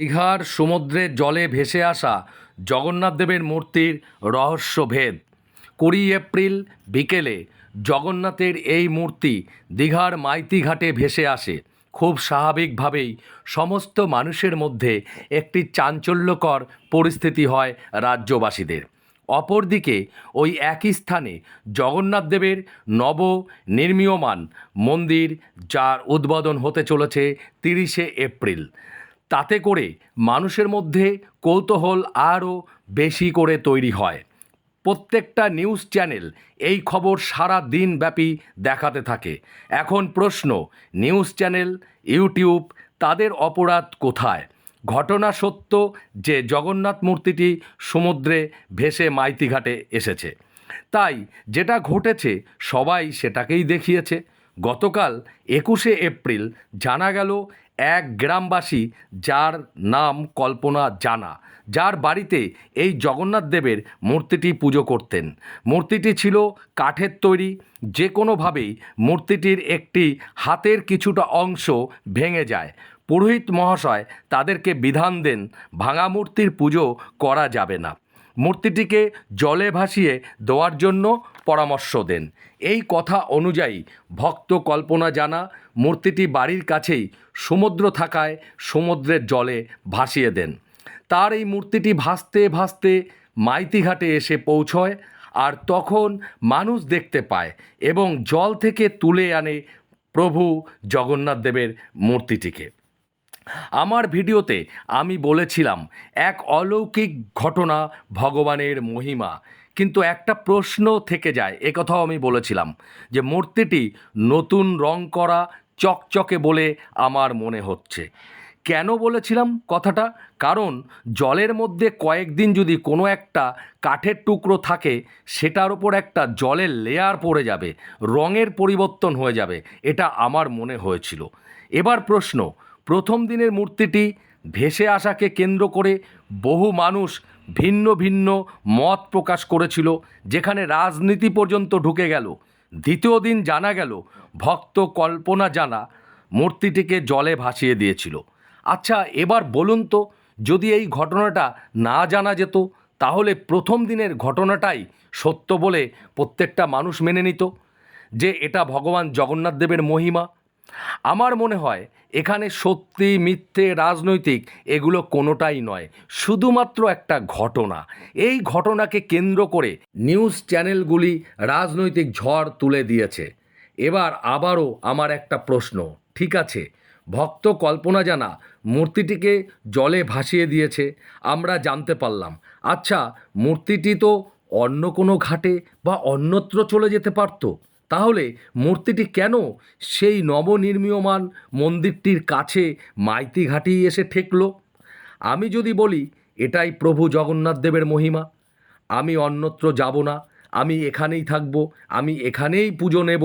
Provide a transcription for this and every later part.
দীঘার সমুদ্রের জলে ভেসে আসা জগন্নাথ দেবের মূর্তির রহস্যভেদ কুড়ি এপ্রিল বিকেলে জগন্নাথের এই মূর্তি দীঘার মাইতি ঘাটে ভেসে আসে। খুব স্বাভাবিকভাবেই সমস্ত মানুষের মধ্যে একটি চাঞ্চল্যকর পরিস্থিতি হয় রাজ্যবাসীদের। অপরদিকে ওই একই স্থানে জগন্নাথ দেবের নব নির্মীয়মান মন্দির, যার উদ্বোধন হতে চলেছে তিরিশে এপ্রিল। তাতে করে মানুষের মধ্যে কৌতূহল আরও বেশি করে তৈরি হয়। প্রত্যেকটা নিউজ চ্যানেল এই খবর সারা দিনব্যাপী দেখাতে থাকে। এখন প্রশ্ন, নিউজ চ্যানেল, ইউটিউব, তাদের অপরাধ কোথায়? ঘটনা সত্য যে জগন্নাথ মূর্তিটি সমুদ্রে ভেসে মাইতিঘাটে এসেছে। তাই যেটা ঘটেছে সবাই সেটাকেই দেখিয়েছে। গতকাল একুশে এপ্রিল জানা গেল এক গ্রামবাসী যার নাম কল্পনা জানা, যার বাড়িতে এই জগন্নাথ দেবের মূর্তিটি পুজো করতেন। মূর্তিটি ছিল কাঠের তৈরি, যে কোনোভাবেই মূর্তিটির একটি হাতের কিছুটা অংশ ভেঙে যায়। পুরোহিত মহাশয় তাদেরকে বিধান দেন, ভাঙা মূর্তির পুজো করা যাবে না। মূর্তিটিকে জলে ভাসিয়ে দেওয়ার জন্য পরামর্শ দেন। এই কথা অনুযায়ী ভক্ত কল্পনা জানা মূর্তিটি বাড়ির কাছেই সমুদ্র থাকায় সমুদ্রের জলে ভাসিয়ে দেন। তার এই মূর্তিটি ভাসতে ভাসতে মাইতিঘাটে এসে পৌঁছয় আর তখন মানুষ দেখতে পায় এবং জল থেকে তুলে আনে প্রভু জগন্নাথ দেবের মূর্তিটিকে। আমার ভিডিওতে আমি বলেছিলাম, এক অলৌকিক ঘটনা ভগবানের মহিমা। কিন্তু একটা প্রশ্ন থেকে যায় একথাও আমি বলেছিলাম, যে মূর্তিটি নতুন রং করা চকচকে বলে আমার মনে হচ্ছে। কেন বলেছিলাম কথাটা? কারণ জলের মধ্যে কয়েকদিন যদি কোনো একটা কাঠের টুকরো থাকে, সেটার ওপর একটা জলের লেয়ার পড়ে যাবে, রঙের পরিবর্তন হয়ে যাবে, এটা আমার মনে হয়েছিল। এবার প্রশ্ন প্রথম দিনের মূর্তিটি ভেসে আসাকে কেন্দ্র করে বহু মানুষ ভিন্ন ভিন্ন মত প্রকাশ করেছিল, যেখানে রাজনীতি পর্যন্ত ঢুকে গেল। দ্বিতীয় দিন জানা গেল, ভক্ত কল্পনা জানা মূর্তিটিকে জলে ভাসিয়ে দিয়েছিল। আচ্ছা এবার বলুন তো, যদি এই ঘটনাটা না জানা যেত, তাহলে প্রথম দিনের ঘটনাটাই সত্য বলে প্রত্যেকটা মানুষ মেনে নিত? যে এটা ভগবান জগন্নাথ দেবের মহিমা আমার মনে হয় এখানে সত্যি, মিথ্যে, রাজনৈতিক এগুলো কোনোটাই নয়। শুধুমাত্র একটা ঘটনা। এই ঘটনাকে কেন্দ্র করে নিউজ চ্যানেলগুলি রাজনৈতিক ঝড় তুলে দিয়েছে। এবার আবারও আমার একটা প্রশ্ন, ঠিক আছে? ভক্ত কল্পনা জানা মূর্তিটিকে জলে ভাসিয়ে দিয়েছে, আমরা জানতে পারলাম। আচ্ছা মূর্তিটি তো অন্য কোনো ঘাটে বা অন্যত্র চলে যেতে পারতো? তাহলে মূর্তিটি কেন সেই নবনির্মীয়মান মন্দিরটির কাছে মাইতি ঘাটি এসে ঠেকল? আমি যদি বলি, এটাই প্রভু জগন্নাথ দেবের মহিমা। আমি অন্যত্র যাব না, আমি এখানেই থাকব, আমি এখানেই পুজো নেব।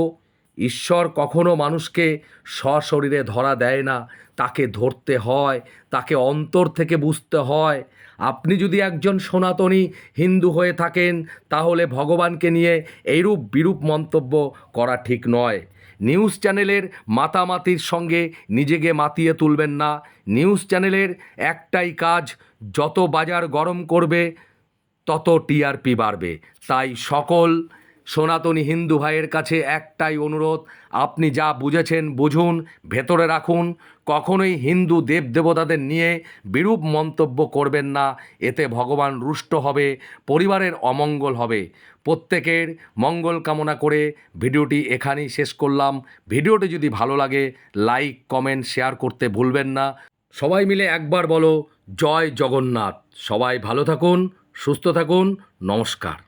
ঈশ্বর কখনো মানুষকে সশরীরে ধরা দেয় না। তাকে ধরতে হয়, তাকে অন্তর থেকে বুঝতে হয়। আপনি যদি একজন সনাতনী হিন্দু হয়ে থাকেন, তাহলে ভগবানকে নিয়ে এইরূপ বিরূপ মন্তব্য করা ঠিক নয়। নিউজ চ্যানেলের মাতামাতির সঙ্গে নিজেকে মাতিয়ে তুলবেন না। নিউজ চ্যানেলের একটাই কাজ, যত বাজার গরম করবে, তত টিআরপি বাড়বে। তাই সকল সনাতনী হিন্দু ভাইয়ের কাছে একটাই অনুরোধ, আপনি যা বুঝেছেন বুঝুন, ভেতরে রাখুন। কখনোই হিন্দু দেবদেবতাদের নিয়ে বিরূপ মন্তব্য করবেন না। এতে ভগবান রুষ্ট হবে, পরিবারের অমঙ্গল হবে। প্রত্যেকের মঙ্গল কামনা করে ভিডিওটি এখানেই শেষ করলাম। ভিডিওটি যদি ভালো লাগে, লাইক, কমেন্ট, শেয়ার করতে ভুলবেন না। সবাই মিলে একবার বলো, জয় জগন্নাথ। সবাই ভালো থাকুন, সুস্থ থাকুন। নমস্কার।